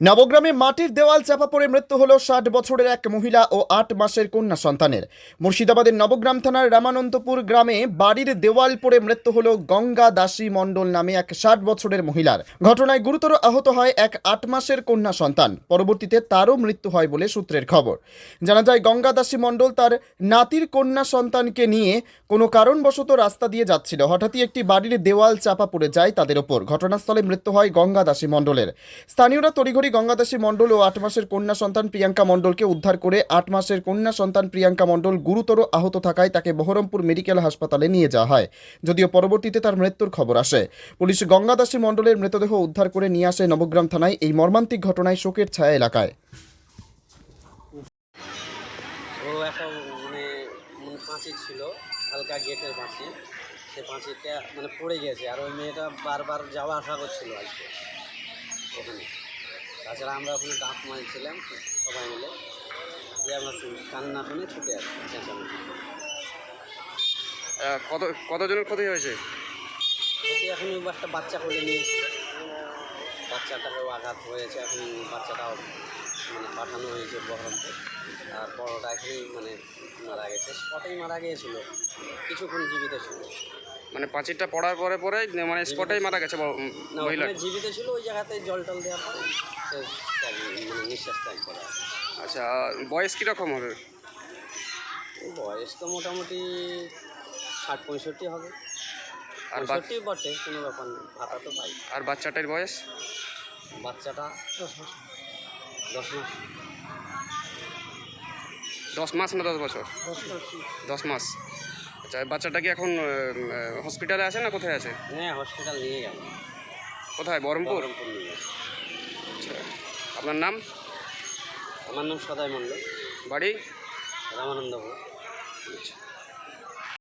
নবগ্রামে মাটির দেওয়াল চাপা পড়ে মৃত্যু হল ষাট বছরের এক মহিলা ও আট মাসের কন্যা সন্তানের। মুর্শিদাবাদের নবগ্রাম থানার রামানন্তপুর গ্রামে বাড়ির দেওয়াল পড়ে মৃত্যু হল গঙ্গা দাসী মণ্ডল নামে এক ষাট বছরের মহিলার। ঘটনায় গুরুতর আহত হয় এক আট মাসের কন্যা সন্তান। পরবর্তীতে তারও মৃত্যু হয় বলে সূত্রের খবর। জানা যায়, গঙ্গা দাসী মণ্ডল তার নাতির কন্যা সন্তানকে নিয়ে কোনো কারণবশত রাস্তা দিয়ে যাচ্ছিল। হঠাৎই একটি বাড়ির দেওয়াল চাপা পড়ে যায় তাদের ওপর। ঘটনাস্থলে মৃত্যু হয় গঙ্গা দাসী মণ্ডলের। স্থানীয়রা তড়িঘড়ি গঙ্গাদাসী মণ্ডল ও আট মাসের কন্যা সন্তান প্রিয়াঙ্কা মণ্ডলকে উদ্ধার করে আট মাসের কন্যা সন্তান প্রিয়াঙ্কা মণ্ডল গুরুতর আহত থাকায় তাকে বহরমপুর মেডিকেল হাসপাতালে নিয়ে যাওয়া হয়। যদিও পরবর্তীতে তার মৃত্যুর খবর আসে। পুলিশ গঙ্গাদাসী মণ্ডলের মৃতদেহ উদ্ধার করে নিয়ে আসে নবগ্রাম থানায় এই মর্মান্তিক ঘটনায় শোকের ছায়া এলাকায়। মানে মানে ছিল, হালকা গেটের পাঁচিল। সে পাঁচিলটা মানে পড়ে গেছে আর ওই মেয়েটা বারবার যাওয়া আসা করছিল আজকে। ওখানে। তাছাড়া আমরা ওখানে ডাক মারছিলাম সবাই মিলে। দিয়ে আমরা কান্না শুনে ছুটে আসছি চেঁচামেচি। কত কতজনের ক্ষতি হয়েছে? ওকে এখন একটা বাচ্চা কোলে নিয়েছিল বাচ্চাটাকেও আঘাত হয়েছে এখন বাচ্চাটাও মানে পাঠানো হয়েছে বহরমপুর আর বড়টা এখানেই মানে মারা গেছে। স্পটেই মারা গিয়েছিল। কিছুক্ষণ জীবিত ছিল। মানে পাঁচিরটা পড়ার পরে পরে মানে স্পটেই মারা গেছে মহিলা। জীবিত ছিল ওই জায়গাতে জল টল দেওয়ার পরে মানে নিঃশ্বাস ত্যাগ করে। আচ্ছা বয়স কীরকম হবে? বয়স তো মোটামুটি ষাট পঁয়ষট্টি হবে। আর বাচ- পঁয়ষট্টি বটে কোনো ব্যাপার নেই ভাতা তো পাই। আর বাচ্চাটার বয়স? বাচ্চাটা দশ মাস। দশ মাস। দশ মাস না দশ বছর? দশ মাস। আচ্ছা বাচ্চাটা কি এখন হসপিটালে আছে না কোথায় আছে? হ্যাঁ হসপিটাল নিয়ে গেল। কোথায়? বহরমপুর? আচ্ছা আপনার নাম? আমার নাম সদায় মণ্ডল। বাড়ি? রামানন্দপুর আচ্ছা।